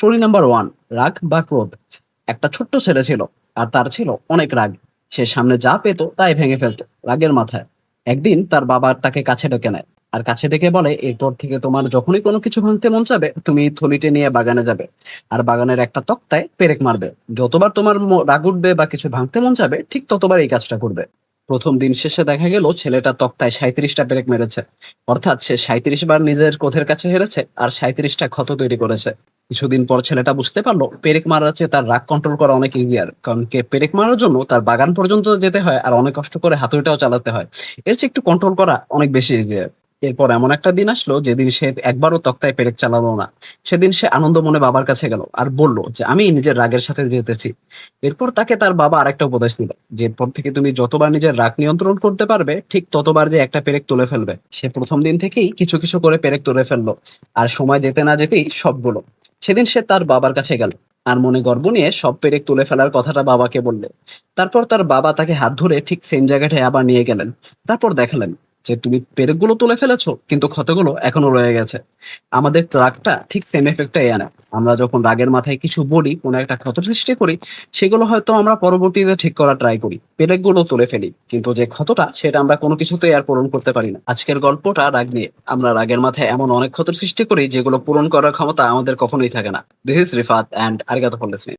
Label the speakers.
Speaker 1: Story number one রাগ বা ক্রোধ। একটা ছোট্ট ছেলে ছিল, আর তার ছিল অনেক রাগ। সে সামনে যা পেত তাই ভেঙে ফেলতো, রাগের মাথায়। একদিন তার বাবা তাকে কাছে ডেকে নেয়, আর কাছে ডেকে বলে এরপর থেকে তোমার যখনই কোনো কিছু ভাঙতে মন চাবে, তুমি থলিতে নিয়ে বাগানে যাবে। আর বাগানের একটা তক্তায় পেরেক মারবে। যতবার তোমার রাগ উঠবে বা কিছু ভাঙতে মন চাবে, ঠিক ততবার এই কাজটা করবে। প্রথম দিন শেষে দেখা গেল, ছেলেটা তক্তায় সাঁত্রিশটা পেরেক মেরেছে। অর্থাৎ সে সাঁত্রিশ বার নিজের কোথের কাছে হেরেছে, আর সাঁত্রিশটা ক্ষত তৈরি করেছে। কিছুদিন পর ছেলেটা বুঝতে পারল, পেরেক মারার চেয়ে তার রাগ কন্ট্রোল করা অনেক ইজিয়ার কারণ কে পেরেক মারার জন্য তার বাগান পর্যন্ত যেতে হয় আর অনেক কষ্ট করে হাতুড়িটাও চালাতে হয়। এর চেয়ে একটু কন্ট্রোল করা অনেক বেশি ইজিয়ার এরপর এমন একটা দিন আসলো যেদিন সে একবারও তক্তায় পেরেক চালালো না। সেদিন সে আনন্দ মনে বাবার কাছে গেল আর বলল যে, আমি নিজের রাগের সাথে যেতেছি। এরপর তাকে তার বাবা আরেকটা উপদেশ দিল, যে, এরপর থেকে তুমি যতবার নিজের রাগ নিয়ন্ত্রণ করতে পারবে, ঠিক ততবার যে একটা পেরেক তুলে ফেলবে। সে প্রথম দিন থেকেই কিছু কিছু করে পেরেক তুলে ফেলল। আর সময় যেতে না যেতেই সবগুলো সেদিন সে তার বাবার কাছে গেল আর মনে গর্ব নিয়ে সব পেরেক তুলে ফেলার কথাটা বাবাকে বললে। তারপর তার বাবা তাকে হাত ধরে ঠিক সেম জায়গাটায় আবার নিয়ে গেলেন। তারপর দেখালেন যে তুমি পেরেকগুলো তুলে ফেলেছো, কিন্তু ক্ষতগুলো এখনও রয়ে গেছে। আমাদের রাগটা ঠিক সেম এফেক্টটাই আনে। আমরা যখন রাগের মাথায় কিছু বলি, কোনো একটা ক্ষত সৃষ্টি করি, সেগুলো হয়তো আমরা পরবর্তীতে ঠিক করার ট্রাই করি, পেরেকগুলো তুলে ফেলি। কিন্তু যে ক্ষতটা, সেটা আমরা কোনো কিছুতেই আর পূরণ করতে পারি না। আজকের গল্পটা রাগ নিয়ে। আমরা রাগের মাথায় এমন অনেক ক্ষতের সৃষ্টি করি, যেগুলো পূরণ করার ক্ষমতা আমাদের কখনোই থাকে না। This is Rifat and arigato for listening